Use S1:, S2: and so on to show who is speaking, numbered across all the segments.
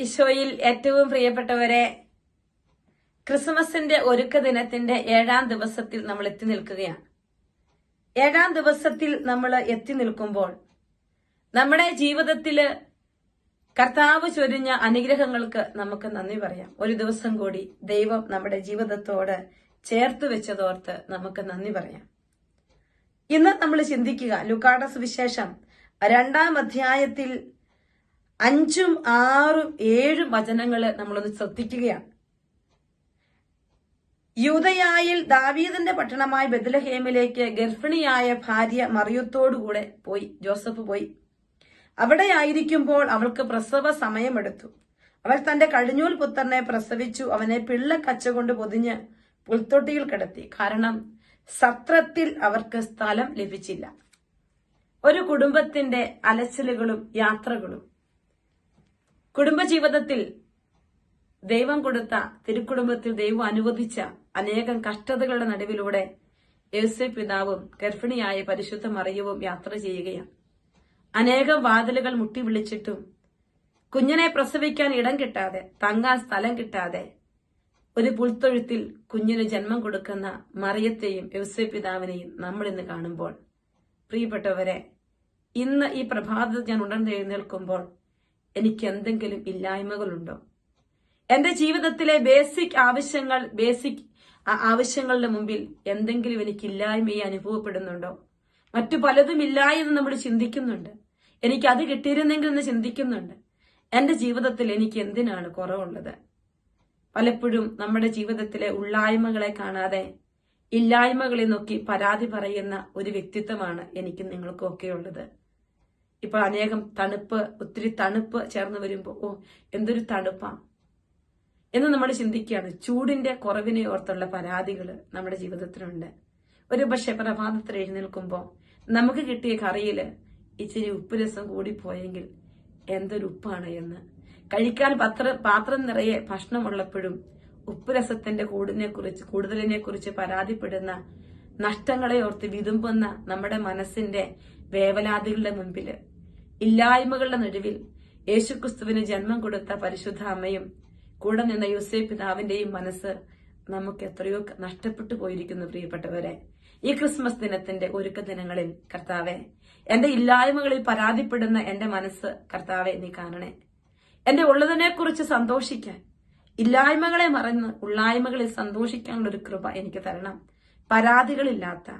S1: ഈശോയിൽ ഏറ്റവും പ്രിയപ്പെട്ടവരെ ക്രിസ്മസിന്റെ ഒരുക്ക ദിനത്തിന്റെ ഏഴാം ദിവസത്തിൽ നമ്മൾ എത്തി നിൽക്കുകയാണ്. ഏഴാം ദിവസത്തിൽ നമ്മൾ എത്തി നിൽക്കുമ്പോൾ നമ്മുടെ ജീവിതത്തിൽ കർത്താവ് ചൊരിഞ്ഞ അനുഗ്രഹങ്ങൾക്ക് നമുക്ക് നന്ദി പറയാം. ഒരു ദിവസം കൂടി ദൈവം നമ്മുടെ ജീവിതത്തോട് ചേർത്ത് വെച്ചതോർത്ത് നമുക്ക് നന്ദി പറയാം. ഇന്ന് നമ്മൾ ചിന്തിക്കുക ലുക്കാട സുവിശേഷം രണ്ടാം അധ്യായത്തിൽ അഞ്ചും ആറും ഏഴും വചനങ്ങൾ നമ്മളൊന്ന് ശ്രദ്ധിക്കുകയാണ്. യൂതയായിൽ ദാവീദിന്റെ പട്ടണമായ ബദലഹേമിലേക്ക് ഗർഭിണിയായ ഭാര്യ മറിയത്തോടുകൂടെ പോയി ജോസഫ് പോയി. അവിടെ ആയിരിക്കുമ്പോൾ അവൾക്ക് പ്രസവ സമയമെടുത്തു. അവൾ തന്റെ കഴിഞ്ഞൂൽ പുത്രനെ പ്രസവിച്ചു അവനെ പിള്ളക്കച്ച കൊണ്ട് പൊതിഞ്ഞ് പുൽത്തൊട്ടിയിൽ കിടത്തി. കാരണം സത്രത്തിൽ അവർക്ക് സ്ഥലം ലഭിച്ചില്ല. ഒരു കുടുംബത്തിന്റെ അലച്ചിലുകളും യാത്രകളും കുടുംബജീവിതത്തിൽ ദൈവം കൊടുത്ത തിരുക്കുടുംബത്തിൽ ദൈവം അനുവദിച്ച അനേകം കഷ്ടതകളുടെ നടുവിലൂടെ യേസു പിതാവും ഗർഭിണിയായ പരിശുദ്ധ മറിയവും യാത്ര ചെയ്യുകയാണ്. അനേകം വാതിലുകൾ മുട്ടി വിളിച്ചിട്ടും കുഞ്ഞിനെ പ്രസവിക്കാൻ ഇടം കിട്ടാതെ തങ്ങാൻ സ്ഥലം കിട്ടാതെ ഒരു പുൽത്തൊഴുത്തിൽ കുഞ്ഞിന് ജന്മം കൊടുക്കുന്ന മറിയത്തെയും യൗസേ പിതാവിനെയും നമ്മൾ ഇന്ന് കാണുമ്പോൾ. പ്രിയപ്പെട്ടവരെ ഇന്ന് ഈ പ്രഭാതത്തിൽ ഞാൻ ഉടൻ എഴുന്നേൽക്കുമ്പോൾ എനിക്ക് എന്തെങ്കിലും ഇല്ലായ്മകളുണ്ടോ? എന്റെ ജീവിതത്തിലെ ബേസിക് ആവശ്യങ്ങൾ ബേസിക് ആവശ്യങ്ങളുടെ മുമ്പിൽ എന്തെങ്കിലും എനിക്ക് ഇല്ലായ്മയെ അനുഭവപ്പെടുന്നുണ്ടോ? മറ്റു പലതും ഇല്ല എന്ന് നമ്മൾ ചിന്തിക്കുന്നുണ്ട്. എനിക്ക് അത് കിട്ടിയിരുന്നെങ്കിൽ എന്ന് ചിന്തിക്കുന്നുണ്ട്. എന്റെ ജീവിതത്തിൽ എനിക്ക് എന്തിനാണ് കുറവുള്ളത്? പലപ്പോഴും നമ്മുടെ ജീവിതത്തിലെ ഉള്ളായ്മകളെ കാണാതെ ഇല്ലായ്മകളെ നോക്കി പരാതി പറയുന്ന ഒരു വ്യക്തിത്വമാണ് എനിക്ക് നിങ്ങൾക്കും ഒക്കെ ഉള്ളത് ഇപ്പോൾ അനേകം തണുപ്പ് ഒത്തിരി തണുപ്പ് ചേർന്ന് വരുമ്പോൾ ഓ എന്തൊരു തണുപ്പാ. എന്ന് നമ്മൾ ചിന്തിക്കുകയാണ്. ചൂടിന്റെ കുറവിനെ ഓർത്തുള്ള പരാതികൾ നമ്മുടെ ജീവിതത്തിലുണ്ട്. ഒരു പക്ഷെ പ്രഭാതത്തിൽ എഴുന്നേൽക്കുമ്പോൾ നമുക്ക് കിട്ടിയ കറിയിൽ ഇച്ചിരി ഉപ്പ് രസം കൂടിപ്പോയെങ്കിൽ എന്തൊരു ഉപ്പാണ് എന്ന്. കഴിക്കാൻ പത്ര പാത്രം നിറയെ ഭക്ഷണമുള്ളപ്പോഴും ഉപ്പ് രസത്തിന്റെ കൂടിനെ കുറിച്ച് കൂടുതലിനെ കുറിച്ച് പരാതിപ്പെടുന്ന നഷ്ടങ്ങളെ ഓർത്ത് വിതുമ്പുന്ന നമ്മുടെ മനസ്സിന്റെ വേവലാതികളുടെ മുൻപിൽ ഇല്ലായ്മകളുടെ നടുവിൽ യേശുക്രിസ്തുവിന് ജന്മം കൊടുത്ത പരിശുദ്ധ അമ്മയും കൂടെ നിന്ന യൂസേ പിതാവിന്റെയും മനസ്സ് നമുക്ക് എത്രയോ നഷ്ടപ്പെട്ടു പോയിരിക്കുന്നു പ്രിയപ്പെട്ടവരെ. ഈ ക്രിസ്മസ് ദിനത്തിന്റെ ഒരുക്ക ദിനങ്ങളിൽ കർത്താവെ എന്റെ ഇല്ലായ്മകളിൽ പരാതിപ്പെടുന്ന എന്റെ മനസ്സ് കർത്താവെ നീ കാണണേ. എന്റെ ഉള്ളതിനെ കുറിച്ച് സന്തോഷിക്കാൻ ഇല്ലായ്മകളെ മറന്ന് ഉള്ളായ്മകളിൽ സന്തോഷിക്കാനുള്ള ഒരു കൃപ എനിക്ക് തരണം. പരാതികളില്ലാത്ത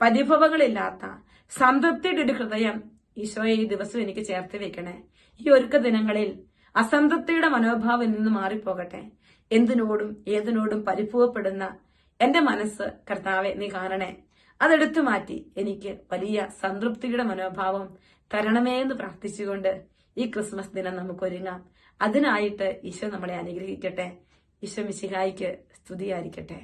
S1: പരിഭവങ്ങളില്ലാത്ത സംതൃപ്തിയുടെ ഒരു ഹൃദയം ഈശോയെ ഈ ദിവസം എനിക്ക് ചേർത്ത് വെക്കണേ. ഈ ഒരുക്ക ദിനങ്ങളിൽ അസംതൃപ്തിയുടെ മനോഭാവം നിന്ന് മാറിപ്പോകട്ടെ. എന്തിനോടും ഏതിനോടും പരിഭവപ്പെടുന്ന എന്റെ മനസ്സ് കർത്താവെ നീ കാണണേ. അതെടുത്തു മാറ്റി എനിക്ക് വലിയ സംതൃപ്തിയുടെ മനോഭാവം തരണമേ എന്ന് പ്രാർത്ഥിച്ചുകൊണ്ട് ഈ ക്രിസ്മസ് ദിനം നമുക്ക് ഒരുങ്ങാം. അതിനായിട്ട് ഈശോ നമ്മളെ അനുഗ്രഹിക്കട്ടെ. ഈശോ മിശിഹായിക്ക് സ്തുതിയായിരിക്കട്ടെ.